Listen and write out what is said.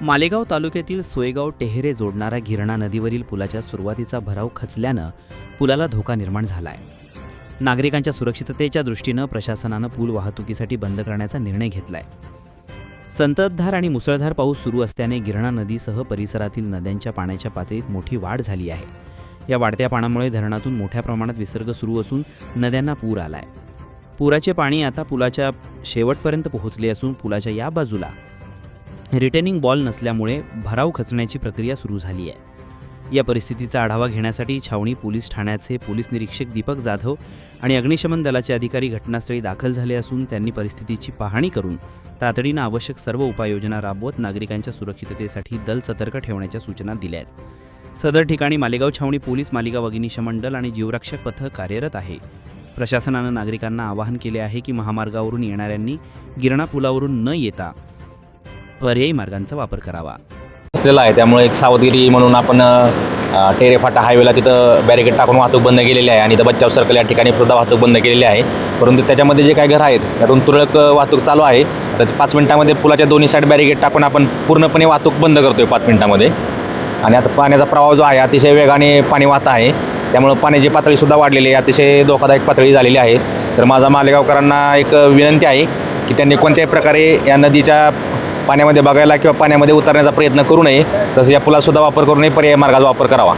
मालेगाव तालुक्यातील सोयगाव टेहरे जोडणाऱ्या गिरणा नदीवरील पुलाच्या सुरुवातीचा भराव खचल्यानं पुलाला धोका निर्माण झाला आहे नागरिकांच्या सुरक्षिततेच्या दृष्टीनं प्रशासनानं पूल वाहतुकीसाठी बंद करण्याचा निर्णय घेतलाय. संततधार आणि मुसळधार पाऊस सुरू असल्याने गिरणा नदीसह परिसरातील नद्यांच्या पाण्याच्या पातळीत मोठी वाढ झाली आहे. या वाढत्या पाण्यामुळे धरणातून मोठ्या प्रमाणात विसर्ग सुरू असून नद्यांना पूर आलाय. पुराचे पाणी आता पुलाच्या शेवटपर्यंत पोहोचले असून पुलाच्या या बाजूला रिटेनिंग बॉल नसल्यामुळे भराव खचण्याची प्रक्रिया सुरू झाली आहे. या परिस्थितीचा आढावा घेण्यासाठी छावणी पोलीस ठाण्याचे पोलीस निरीक्षक दीपक जाधव आणि अग्निशमन दलाचे अधिकारी घटनास्थळी दाखल झाले असून त्यांनी परिस्थितीची पाहणी करून तातडीनं आवश्यक सर्व उपाययोजना राबवत नागरिकांच्या सुरक्षिततेसाठी दल सतर्क ठेवण्याच्या सूचना दिल्या आहेत. सदर ठिकाणी मालेगाव छावणी पोलीस मालेगाव अग्निशमन दल आणि जीवरक्षक पथक कार्यरत आहे. प्रशासनानं नागरिकांना आवाहन केले आहे की महामार्गावरून येणाऱ्यांनी गिरणा पुलावरून न येता पर्यायी मार्गांचा वापर करावा. असलेला आहे. त्यामुळे एक सावधगिरी म्हणून आपण टेरेफाटा हायवेला तिथं बॅरिकेड टाकून वाहतूक बंद केलेली आहे आणि इथं बच्चाव सर्कल या ठिकाणी सुद्धा वाहतूक बंद केलेली आहे. परंतु त्याच्यामध्ये जे काही घर आहेत त्यातून तुरळक वाहतूक चालू आहे. तर पाच मिनिटामध्ये पुलाच्या दोन्ही साईड बॅरिकेड टाकून आपण पूर्णपणे वाहतूक बंद करतोय पाच मिनिटामध्ये. आणि आता पाण्याचा प्रवाह जो आहे अतिशय वेगाने पाणी वाहत आहे. त्यामुळं पाण्याची पातळीसुद्धा वाढलेली आहे. अतिशय धोकादायक पातळी झालेली आहे. तर माझा मालेगावकरांना एक विनंती आहे की त्यांनी कोणत्याही प्रकारे या नदीच्या पाण्यामध्ये बघायला किंवा पाण्यामध्ये उतरण्याचा प्रयत्न करू नये तसं या पुलासुद्धा वापर करू नये पर्यायी मार्गाचा वापर करावा.